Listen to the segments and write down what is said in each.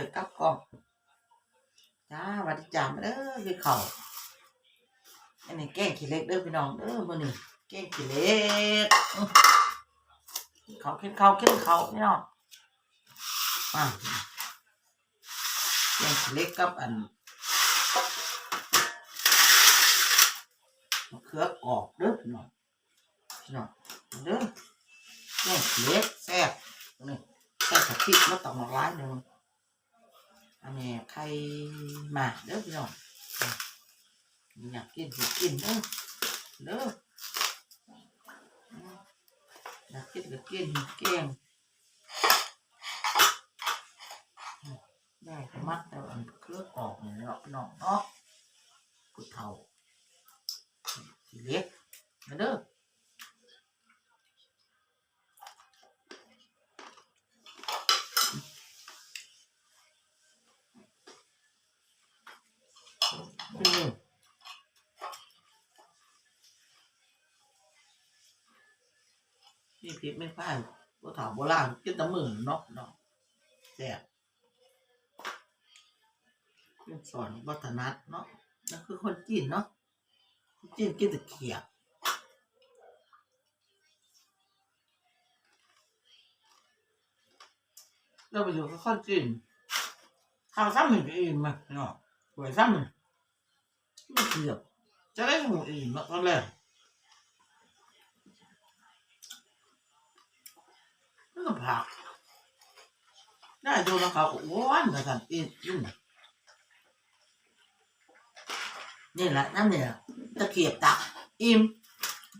เลยกลับกล้องจ้าวัดดีจ้ามาเด้อคือเขาอันนี้แกงขี้เล็กเด้อพี่น้องเด้อมื้อนี้แกงขี้เล็กเขาขึ้นเขาขึ้นเขาพี่น้องมาแกงขี้เล็กกับอันมะเขือกออกเด้อพี่น้องพี่น้องเด้อแกงขี้เล็กแซ่บนี่แซ่บกับพริกแล้วต้องมาร้ายหนึ่ง อันนี้ไข่หมากเด้อพี่น้องอยากกินก็กินเด้อเด้ออยากกินก็กินเก่งได้ก็มักแต่อันเคลือบออกเนี่ยเนาะพี่น้องเนาะผู้เฒ่าสีเล็กมาเด้อ นี่พริกไม่พ่ายผู้เฒ่าโบราณกินแตะมือเนาะเนาะแซ่บเป็นสอนวัฒนัทเนาะนั่นคือคนจีนเนาะคนจีนกินแต่เขียดเราไปอยู่กับคนจีนข้าวซ้ำหนึ่งก็อิ่มมาเนาะหวยซ้ำหนึ่ง ไม่เขียดจะได้หมูอิ่มแล้วก็แล้วแล้วก็ผักได้โดูแล้วเขาอ้วนแต่กันอิ่มอิ่มนี่แหละนั่นเนี่ยตะเกียบตักอิ่ม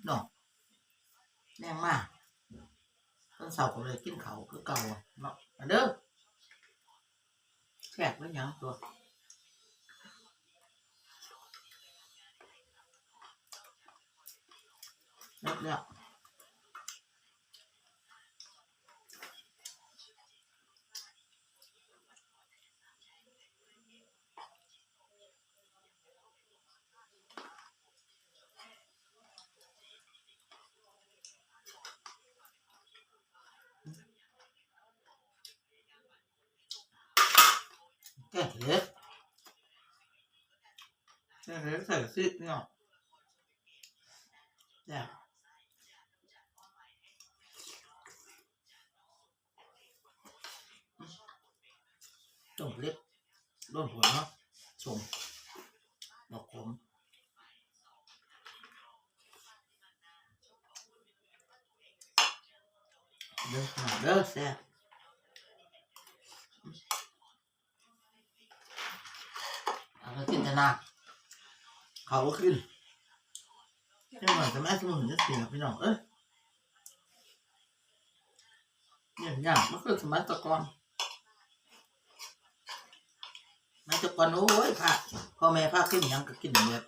เนาะแน่งมากต้นเสาร์ก็เลยกินเขาคือเก่าเนาะเด้อแขกแล้ยังตัว เลิกแล้วแกะเล็กแกะเล็กใส่ซิเนาะแซ่บ ต้มเล็กโดนหัวเนาะชมดอกขมเด้อค่ะเด้อแซ่บเอาไปกินแต่หน้าเขาก็ขึ้นไม่เหมือนจะแม่สมุนจะเสียพี่น้องเอ้ยเนี่ยอย่างมันคือสมัยตะกอน สมัยตะกอนโอ้ยพระพ่อแม่พาขึ้นยังก็กินแบบ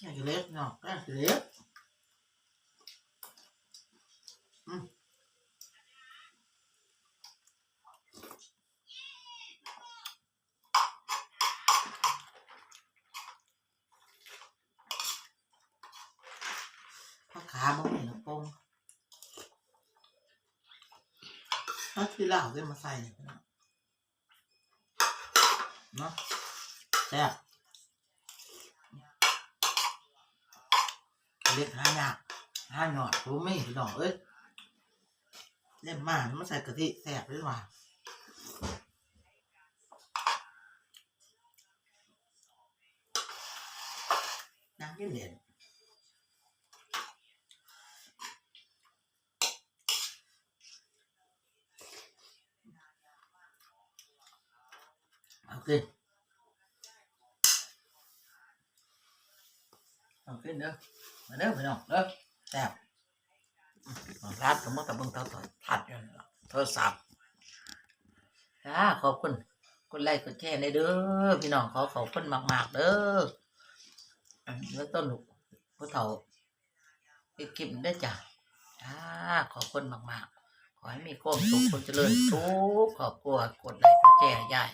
นี่ก็เล็กเนาะเล็ก ขาบ้างไหมนะโป้งถ้าที่เหล้าได้มาใส่เนี่ยน้องเนาะแซ่บเล็กห้ายากห้าหยอดรู้ไม่พี่น้องเอ้ยเล่นมากมันใส่กะทิแสบด้วยว่ะน้ำกินเหรียญ ขึ้นเอาขึ้นเด้อมาเด้อพี่น้องเด้อแซ่บรัดสมมติแต่เบิ่งเท่าถอยทัดอยู่นั่นล่ะโทรศัพท์จ้าขอบคุณกดไลค์กดแชร์ในเด้อพี่น้องขอขอบคุณมากๆเด้ออืมแล้วต้นลูกผู้เฒ่าอีกคลิปเด้จ้ะจ้าขอบคุณมากๆขอให้มีความสุขความเจริญทุกครอบครัวกดไลค์กดแชร์แชร์ให้ยาย